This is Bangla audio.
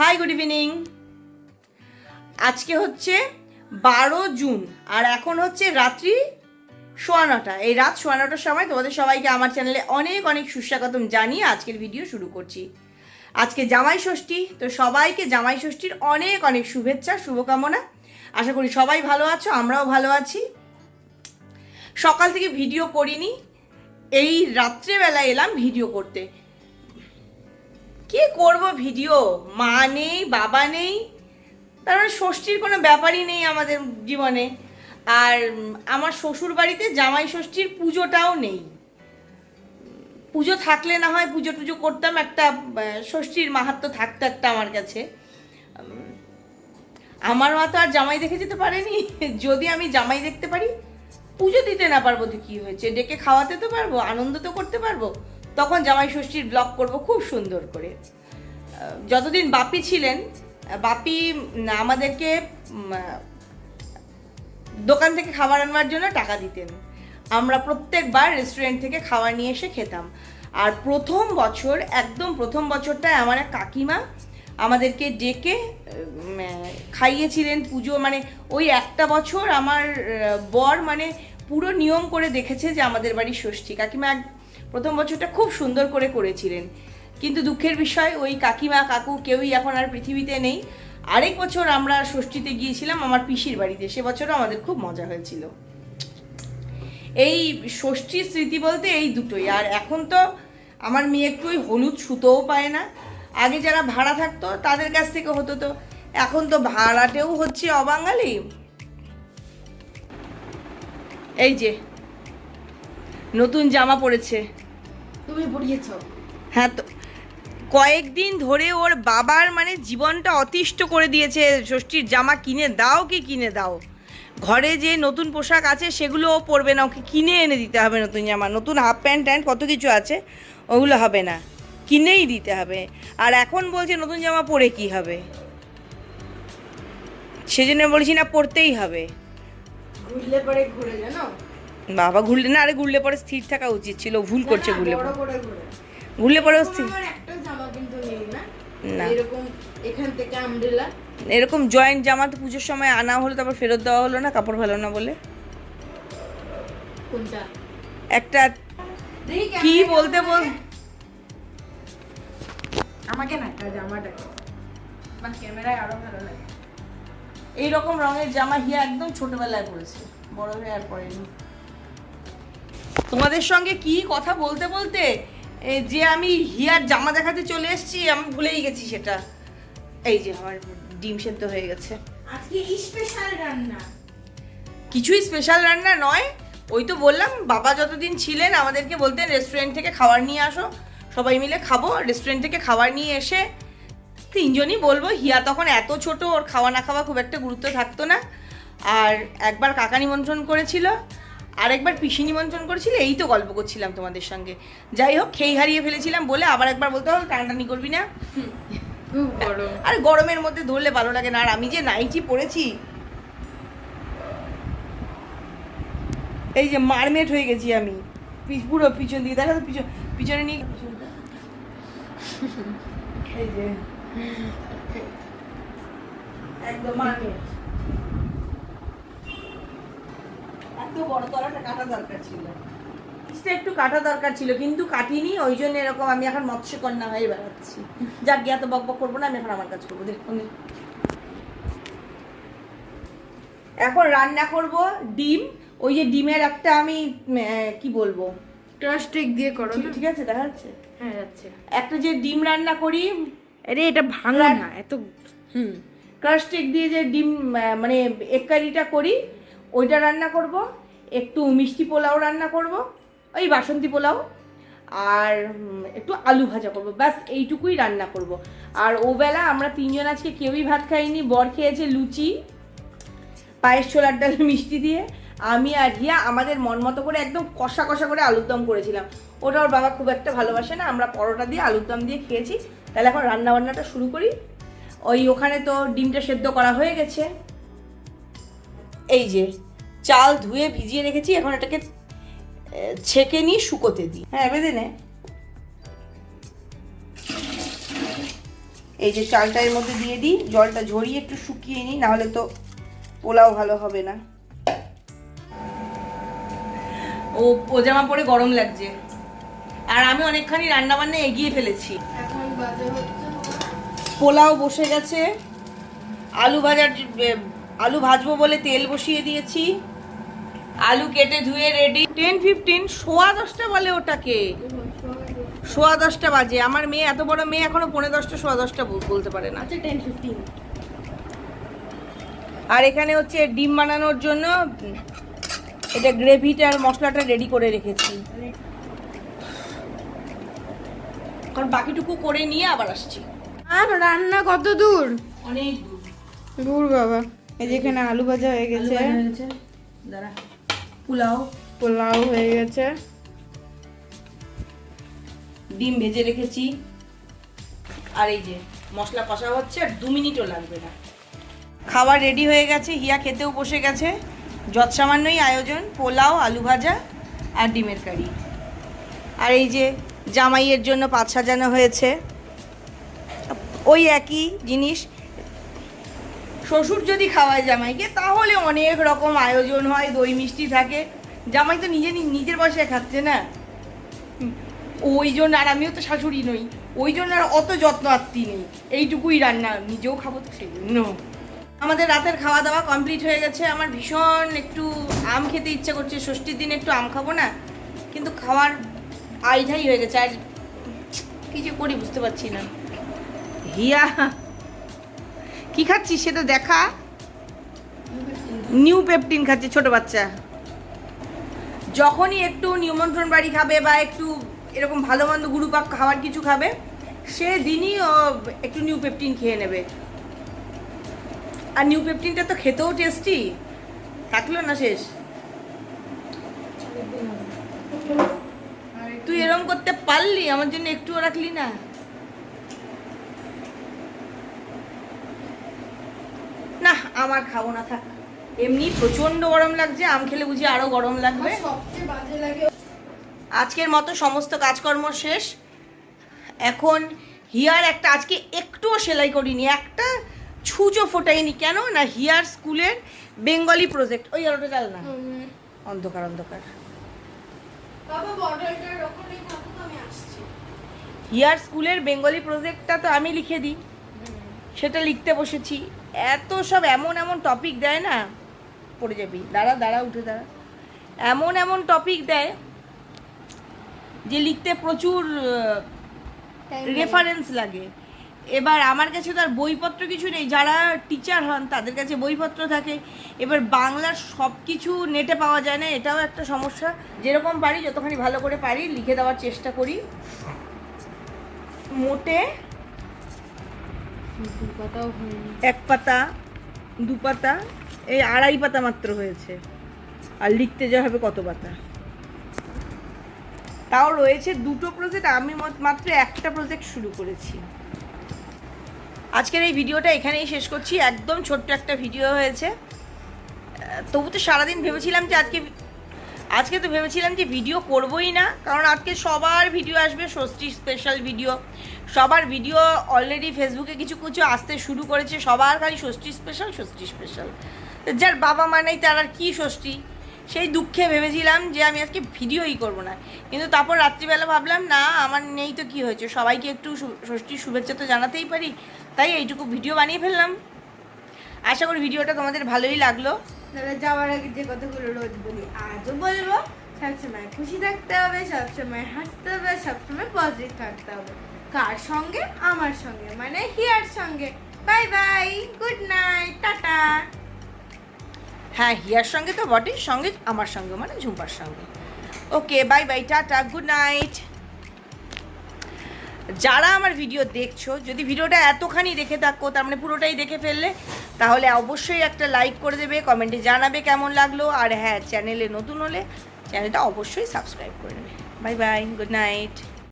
হাই গুড ইভিনিং আজকে হচ্ছে বারো জুন, আর এখন হচ্ছে রাত্রি সোয়া নটা। এই রাত সোয়া নটার সময় তোমাদের সবাইকে আমার চ্যানেলে অনেক অনেক সুস্বাগতম জানিয়ে আজকের ভিডিও শুরু করছি। আজকে জামাই ষষ্ঠী, তো সবাইকে জামাই ষষ্ঠীর অনেক অনেক শুভেচ্ছা, শুভকামনা। আশা করি সবাই ভালো আছো, আমরাও ভালো আছি। সকাল থেকে ভিডিও করিনি, এই রাত্রেবেলা এলাম ভিডিও করতে। কি করব ভিডিও? মা নেই, বাবা নেই। তার মানে ষষ্ঠীর কোনো ব্যাপারই নেই আমাদের জীবনে। আর আমার শ্বশুর বাড়িতে জামাই ষষ্ঠীর পুজোটাও নেই। পুজো থাকলে না হয় পুজো টুজো করতাম, একটা ষষ্ঠীর মাহাত্ম থাকতো একটা আমার কাছে। আমার মা তো আর জামাই দেখে যেতে পারেনি। যদি আমি জামাই দেখতে পারি, পুজো দিতে না পারব তো কি হয়েছে? ডেকে খাওয়াতে তো পারব, আনন্দ তো করতে পারব। তখন জামাই ষষ্ঠীর ব্লগ করব খুব সুন্দর করে। যতদিন বাপি ছিলেন, বাপি আমাদেরকে দোকান থেকে খাবার আনবার জন্য টাকা দিতেন। আমরা প্রত্যেকবার রেস্টুরেন্ট থেকে খাবার নিয়ে এসে খেতাম। আর প্রথম বছর, একদম প্রথম বছরটায় আমার এক কাকিমা আমাদেরকে ডেকে খাইয়েছিলেন পুজো। মানে ওই একটা বছর আমার বর মানে পুরো নিয়ম করে দেখেছে যে আমাদের বাড়ি ষষ্ঠী। কাকিমা প্রথম বছরটা খুব সুন্দর করে করেছিলেন। কিন্তু দুঃখের বিষয়, ওই কাকিমা, কাকু কেউই এখন আর পৃথিবীতে নেই। আরেক বছর আমরা ষষ্ঠীতে গিয়েছিলাম আমার পিসির বাড়িতে, সে বছরও আমাদের খুব মজা হয়েছিল। এই ষষ্ঠীর স্মৃতি বলতে এই দুটোই। আর এখন তো আমার মেয়ে একটু ওই হলুদ সুতোও পায় না। আগে যারা ভাড়া থাকতো, তাদের কাছ থেকে হতো তো। এখন তো ভাড়াটেও হচ্ছে অবাঙালি। এই যে নতুন জামা পরেছে। তুমি পড়িয়েছ। হ্যাঁ তো কয়েকদিন ধরে ওর বাবার মানে জীবনটা অতিষ্ঠ করে দিয়েছে। ষষ্ঠীর জামা কিনে দাও কি কিনে দাও। ঘরে যে নতুন পোশাক আছে সেগুলো ও পরবে না। ওকে কিনে এনে দিতে হবে নতুন জামা। নতুন হাফ প্যান্ট ট্যান্ট কত কিছু আছে ওগুলো হবে না। কিনেই দিতে হবে। আর এখন বলছে নতুন জামা পরে কি হবে? সেজন্য বলছি না পরতেই হবে। ঘুরলে পরে ঘুরে জানো? বাবা ঘুরলে না আরে ঘুরলে পরে স্থির থাকা উচিত ছিল ভুল করছে ঘুরলে পরে। ঘুরলে এখন স্থির। না। এরকম এখান থেকে আমব্রেলা এরকম জয়েন্ট জামা তো পুজোর সময় আনা হলো তারপর ফেরত দেওয়া হলো না কাপড় ভালো না বলে? কোনটা? একটা কি বলতে বল আমাকে না একটা জামাটা বা ক্যামেরায় আরও ভালো লাগে। এই রকম রঙের জামা হিয়া একদম ছোটবেলায় পরেছে। বড় হয়ে আর পরেনি। তোমাদের সঙ্গে কি কথা বলতে বলতে যে আমি হিয়ার জামা দেখাতে চলে এসেছি আমি ভুলেই গেছি সেটা। এই যে আমার ডিম সেদ্ধ হয়ে গেছে। আজকে স্পেশাল রান্না। কিছুই স্পেশাল রান্না নয়। ওই তো বললাম বাবা যতদিন ছিলেন আমাদেরকে বলতেন রেস্টুরেন্ট থেকে খাবার নিয়ে আসো। সবাই মিলে খাব রেস্টুরেন্ট থেকে খাবার নিয়ে এসে তিনজনই বলব হিয়া তখন এত ছোট ওর খাওয়া না খাওয়া খুব একটা গুরুত্ব থাকতো না। আর একবার কাকা নিমন্ত্রণ করেছিল আর একবার পিসি নিমন্ত্রণ করেছিল এই তো গল্প করছিলাম তোমাদের সঙ্গে। যাই হোক খেই হারিয়ে ফেলেছিলাম বলে আবার একবার বলতে হবে টানাটানি করবি না। আর গরমের মধ্যে ধরলে ভালো লাগে না আর আমি যে নাইটি পরেছি এই যে মারমেট হয়ে গেছি আমি। পুরো পিছন দিকে দেখা তো পিছন পিছনে নিয়ে এই যে একদম মারমেট। এত বড় তলাটা কাটা দরকার ছিল। পিসটা একটু কাটা দরকার ছিল কিন্তু কাটিনি ওই জন্য এরকম আমি এখন মৎস্যকন্যা হয়ে বেড়াচ্ছি। যাক গিয়ে এত বক বক করব না আমি এখন আমার কাজ করব দেখুন। এখন রান্না করব ডিম ওই যে ডিমের একটা আমি কি বলব? দিয়ে করো ঠিক- ঠিক আছে দেখা যাচ্ছে। হ্যাঁ যাচ্ছে। একটা যে ডিম রান্না করি আরে এটা ভাঙা না এত হুম। ক্রাস্টিক দিয়ে যে ডিম মানে এক কারিটা করি ওইটা রান্না করব। একটু মিষ্টি পোলাও রান্না করব, ওই বাসন্তী পোলাও, আর একটু আলু ভাজা করব, ব্যাস এইটুকুই রান্না করব। আর ওবেলা আমরা তিনজন আজকে কেউই ভাত খাইনি, বর খেয়েছে লুচি, পায়েস ছোলার ডাল মিষ্টি দিয়ে, আমি আর হিয়া আমাদের মন মতো করে একদম কষা কষা করে আলুর দম করেছিলাম। ওটা ওর বাবা খুব একটা ভালোবাসে না, আমরা পরোটা দিয়ে আলুর দম দিয়ে খেয়েছি। তাহলে এখন রান্না বান্নাটা শুরু করি। ওই ওখানে তো ডিমটা সেদ্ধ করা হয়ে গেছে। এই যে চাল ধুয়ে ভিজিয়ে রেখেছি এখন এটাকে ছেঁকে নিয়ে শুকোতে দিই। হ্যাঁ বেঁধে নে। এই যে চালটা এর মধ্যে দিয়ে দিই জলটা ঝরিয়ে একটু শুকিয়ে নিই নাহলে তো পোলাও ভালো হবে না। ও পজামা পরে গরম লাগছে। আর আমি অনেকখানি রান্না বান্না এগিয়ে ফেলেছি। এখন বাজে পোলাও বসে গেছে। আলু ভাজার আলু ভাজবো বলে তেল বসিয়ে দিয়েছি। আলু কেটে ধুয়ে রেডি টেন ফিফটিন সোয়া দশটা বলে ওটাকে। সোয়া দশটা বাজে। আমার মেয়ে এত বড় মেয়ে এখনও পনেরো দশটা সোয়া দশটা বলতে পারে না। আচ্ছা টেন ফিফটিন আর এখানে হচ্ছে ডিম বানানোর জন্য এটা গ্রেভিটার মশলাটা রেডি করে রেখেছি। কারণ বাকিটুকু করে নিয়ে আবার আসছি। আর রান্না কত দূর? অনেক দূর। দূর বাবা। এই যেখানে আলু ভাজা হয়ে গেছে। দাঁড়া। পোলাও। পোলাও হয়ে গেছে। ডিম ভেজে রেখেছি। আর এই যে মশলা কষা হচ্ছে আর দু মিনিটও লাগবে না। খাবার রেডি হয়ে গেছে হিয়া খেতেও বসে গেছে। যৎ সামান্যই আয়োজন পোলাও আলু ভাজা আর ডিমের কারি। আর এই যে জামাইয়ের জন্য পাত সাজানো হয়েছে। ওই একই জিনিস শ্বশুর যদি খাওয়ায় জামাইকে, তাহলে অনেক রকম আয়োজন হয়, দই মিষ্টি থাকে। জামাই তো নিজে নিজের বসে খাচ্ছে না। ওই জন্য আর আমিও তো শাশুড়ি নই, ওই জন্য আর অত যত্ন আত্মি নেই। এইটুকুই রান্না, নিজেও খাব তো সেই জন্য আমাদের রাতের খাওয়া দাওয়া কমপ্লিট হয়ে গেছে। আমার ভীষণ একটু আম খেতে ইচ্ছে করছে। ষষ্ঠীর দিন একটু আম খাব না, কিন্তু খাওয়ার আইঢাই হয়ে গেছে। আর কি যে করি বুঝতে পারছি না। হিয়া কি খাচ্ছিস সেটা দেখা। নিউ পেপটিন খাচ্ছে, ছোট বাচ্চা। যখনই একটু নিমন্ত্রণ বাড়ি খাবে বা একটু এরকম ভালো মন্দ গুরুপাক খাবার কিছু খাবে, সেদিনই ও একটু নিউ পেপটিন খেয়ে নেবে। আর নিউ পেপটিনটা তো খেতেও টেস্টি থাকল না শেষ। তুই এরকম করতে পারলি? আমার জন্য একটুও রাখলি না না আমার খাব না থাক। এমনি প্রচণ্ড গরম লাগছে আম খেলে বুঝি আরও গরম লাগবে। আজকের মতো সমস্ত কাজকর্ম শেষ। এখন হিয়ার একটা আজকে একটুও সেলাই করিনি একটা ছুঁচো ফোটাইনি। কেন? না হিয়ার স্কুলের বেঙ্গলি প্রজেক্ট ওই আলোটা চাল না। অন্ধকার অন্ধকার। হিয়ার স্কুলের বেঙ্গলি প্রজেক্টটা তো আমি লিখে দিই। সেটা লিখতে বসেছি। এত সব এমন এমন টপিক দেয় না পড়ে যাবি। দাঁড়া দাঁড়া উঠে দাঁড়া। এমন এমন টপিক দেয় যে লিখতে প্রচুর রেফারেন্স লাগে। এবার আমার কাছে তো আর বইপত্র কিছু নেই। যারা টিচার হন তাদের কাছে বইপত্র থাকে। এবার বাংলার সব কিছু নেটে পাওয়া যায় না এটাও একটা সমস্যা। যেরকম পারি যতখানি ভালো করে পারি লিখে দেওয়ার চেষ্টা করি। মোটে এক পাতা, দু পাতা, এই আড়াই পাতা মাত্র হয়েছে। আর লিখতে যা হবে কত পাতা? তাও রয়েছে দুটো প্রজেক্ট আমি মত- মাত্র একটা প্রজেক্ট শুরু করেছি। আজকের এই ভিডিওটা এখানেই শেষ করছি। একদম ছোট্ট একটা ভিডিও হয়েছে। তবু তো সারাদিন ভেবেছিলাম যে আজকে আজকে তো ভেবেছিলাম যে ভিডিও করবই না, কারণ আজকে সবার ভিডিও আসবে ষষ্ঠী স্পেশাল ভিডিও সবার ভিডিও অলরেডি ফেসবুকে কিছু কিছু আসতে শুরু করেছে, সবার খালি ষষ্ঠী স্পেশাল ষষ্ঠী স্পেশাল যার বাবা মা নেই, তার আর কী ষষ্ঠী? সেই দুঃখে ভেবেছিলাম যে আমি আজকে ভিডিওই করব না। কিন্তু তারপর রাত্রিবেলা ভাবলাম, না, আমার নেই তো কি হয়েছে? সবাইকে একটু ষষ্ঠীর শুভেচ্ছা তো জানাতেই পারি। তাই এইটুকু ভিডিও বানিয়ে ফেললাম। আশা করি ভিডিওটা তোমাদের ভালোই লাগল। তাহলে যাওয়ার আগে যে কথাগুলো রোজ বলি, আজও বলব, সবসময় খুশি থাকতে হবে, সবসময় হাসতে হবে, সবসময় পজিটিভ থাকতে হবে। কার সঙ্গে? আমার সঙ্গে মানে হিয়ার সঙ্গে। Bye bye good night tata. হ্যাঁ হিয়ার সঙ্গে তো বটেই, সঙ্গে আমার সঙ্গে মানে ঝুম্পার সঙ্গে। Okay bye bye tata good night যারা আমার ভিডিও দেখছ, যদি ভিডিওটা এতখানি দেখে থাকো, তার মানে পুরোটাই দেখে ফেললে তাহলে অবশ্যই একটা লাইক করে দেবে কমেন্টে জানাবে কেমন লাগল। আর হ্যাঁ চ্যানেলে নতুন হলে চ্যানেলটা অবশ্যই সাবস্ক্রাইব করে নেবে। By bye good night